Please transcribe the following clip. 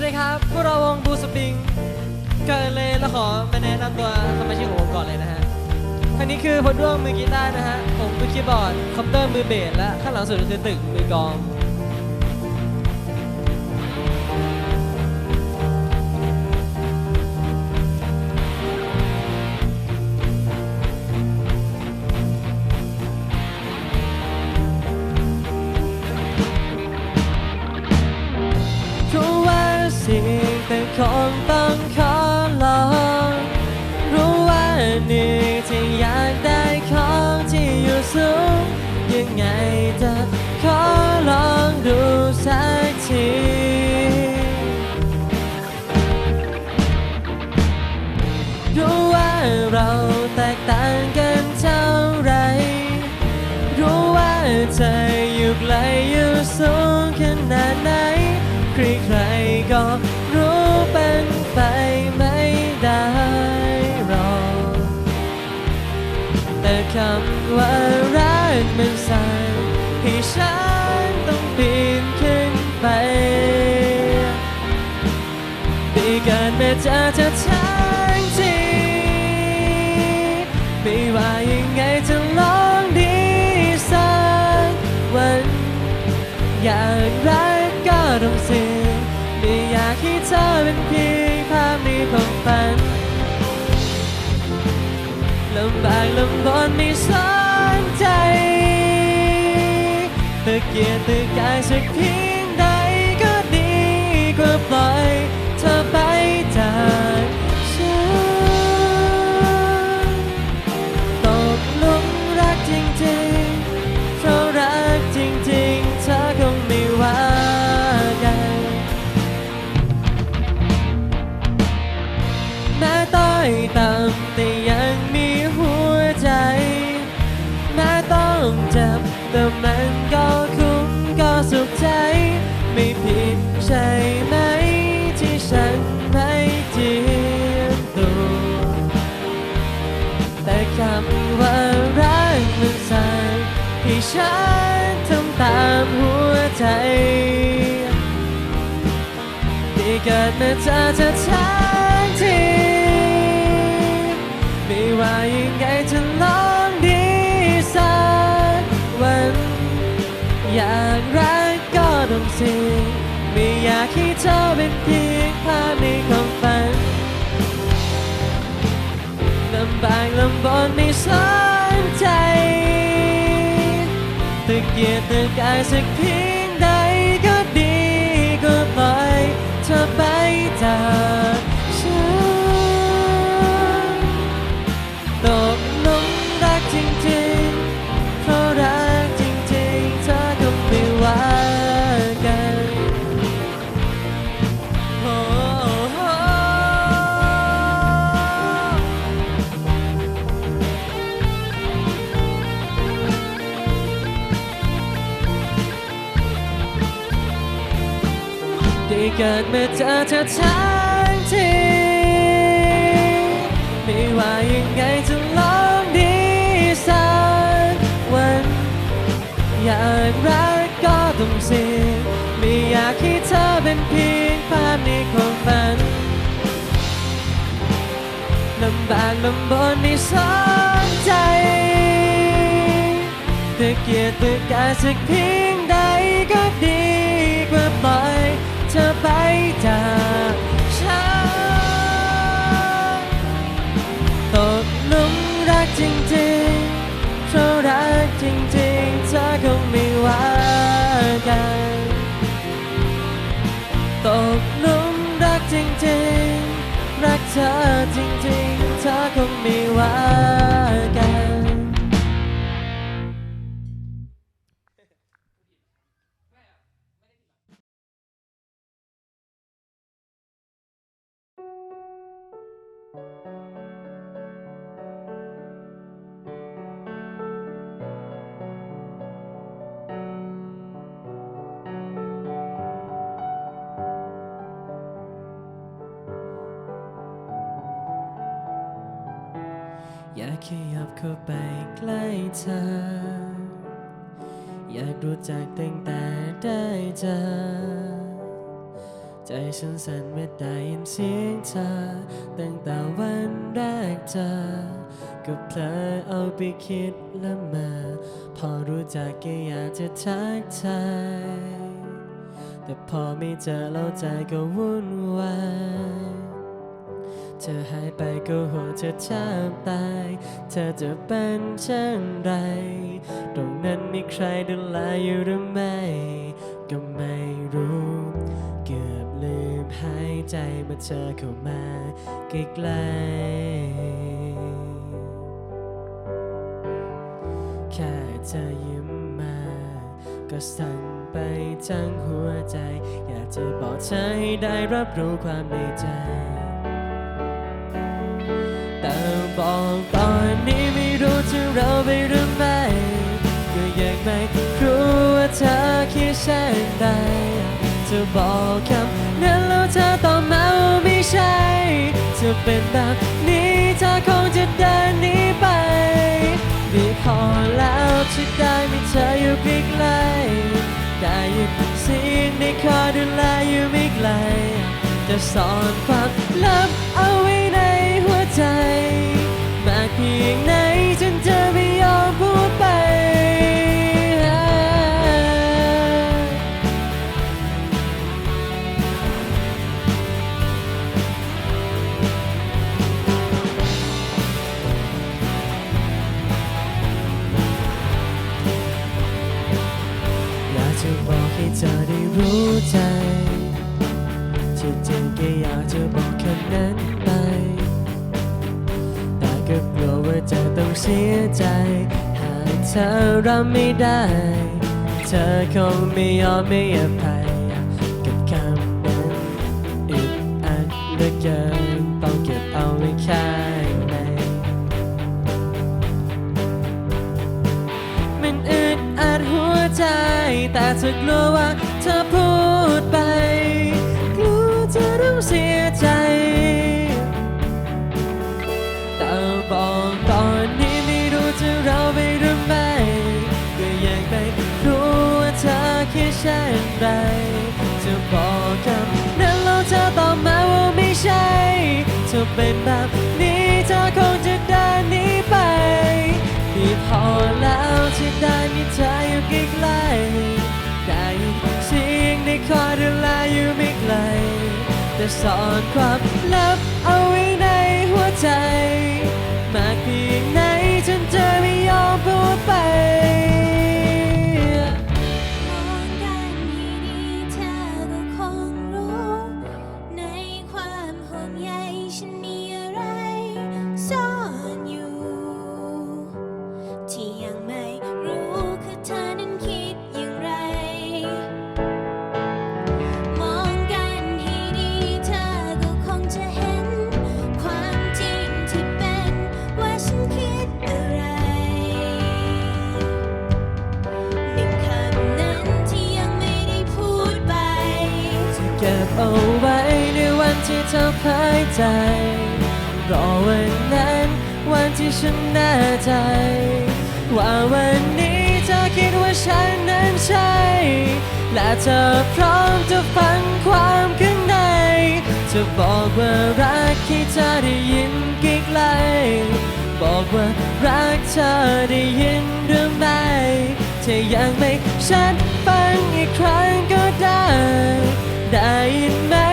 วัสดีครับ พวกเราวงบูสปริงเกิดเลยแล้วขอไปแนะนำตัวสมาชิกของวงก่อนเลยนะฮะคนนี้คือพลด้วงมือกีตาร์นะฮะ ผมมือคีย์บอร์ด คอมเตอร์มือเบสและข้างหลังสุดคือตึกมือกอง ต้องขอลองรู้ว่าหนึ่งที่อยากได้ของที่อยู่สูงยังไงจะขอลองดูสักที ว่ารักมันสั่งให้ฉันต้องปีนขึ้นไปได้เกิดมาเจอเธอทั้งทีไม่ว่ายังไงจะลองดีสักวันอยากรักก็ต้องเสียงไม่อยากให้เธอเป็นเพียงภาพในความฝันลำบากลำบนไม่สน ตะเกีย ให้ฉันทำตามหัวใจที่เกิดมาเจอเธอทั้งทีไม่ว่ายังไงจะลองดีสักวันอยากรักก็ต้องเสี่ยงไม่อยากให้เธอเป็นเพียงภาพในความฝันลำบากลำบนไม่สนใจ ตะเกียกตะกายสักเเกิดมาเจอเธอทั้งทีไม่ว่ายังไงจะลองดีสักวัน อยากรักก็ต้องเสี่ยงไม่อยากให้เธอเป็นเพียงภาพในความฝันลำบากลำบนไม่สนใจตะเกียกตะกายสักเพียงใดก็ดีกว่าปล่อย เธอไปจากฉัน อยากขยับเข้าไปใกล้เธอ อยากรู้จักตั้งแต่ได้เจอ ใจฉันสั่นเมื่อได้ยินเสียงเธอ ตั้งแต่วันแรกเจอ ก็เพลอเอาไปคิดและมา พอรู้จักก็อยากจะทักทายแต่พอไม่เจอแล้วใจก็วุ่นวายเธอหายไปก็หัวจะแทบตาย เธอจะเป็นเช่นไร ตรงนั้นมีใครดูแลอยู่หรือไม่ เมื่อเธอเข้ามาใกล้ๆแค่เธอยิ้มมา ก็สั่นไปทั้งหัวใจ อยากจะบอกเธอให้ได้รับรู้ความในใจ แต่บอกตอนนี้ไม่รู้จะเราไปหรือไม่ก็ยังไม่รู้ว่าเธอคิดเช่นใดจะบอกคำนั้นแล้วเธอต้อบมาว่าไม่ ใช่จะเป็นแบบนี้เธอคงจะเดินหนีไปดีพอแล้วที่ได้มีเธออยู่ใกล้ๆได้ยินเสียงในคอดูแลอยู่ไม่ไกล จะสอนความลับเอาไว้ในหัวใจมากเพียงไหน ให้เธอได้รู้ใจ ที่จริงก็อยากจะบอกคำนั้นไป แต่ก็กลัวว่าจะต้องเสียใจ หากเธอรับไม่ได้ เธอคงไม่ยอมไม่อภัยกับคำนั้นอึดอัดเหลือเกิน ธอกลัวว่าเธอพูดไป กลัวจะต้องเสียใจ แต่บอกตอนนี้ไม่รู้จะเราไปหรือไม่ก็ยังไม่รู้ว่าเธอคิดเช่นไรจะบอกคำนั้นแล้วเธอตอบมาว่าไม่ใช่จะเป็นแบบ ซ่อนความลับเอาไว้ในหัวใจ เธอเผยใจ รอวันนั้น วันที่ฉันแน่ใจ ว่าวันนี้เธอคิดว่าฉันนั้นใช่ และเธอพร้อมจะฟังความข้างในจะบอกว่ารักที่เธอได้ยินใกล บอกว่ารักเธอได้ยินหรือไม่ถ้ายังไม่ชัดฟังอีกครั้งก็ได้ ได้ยินไหม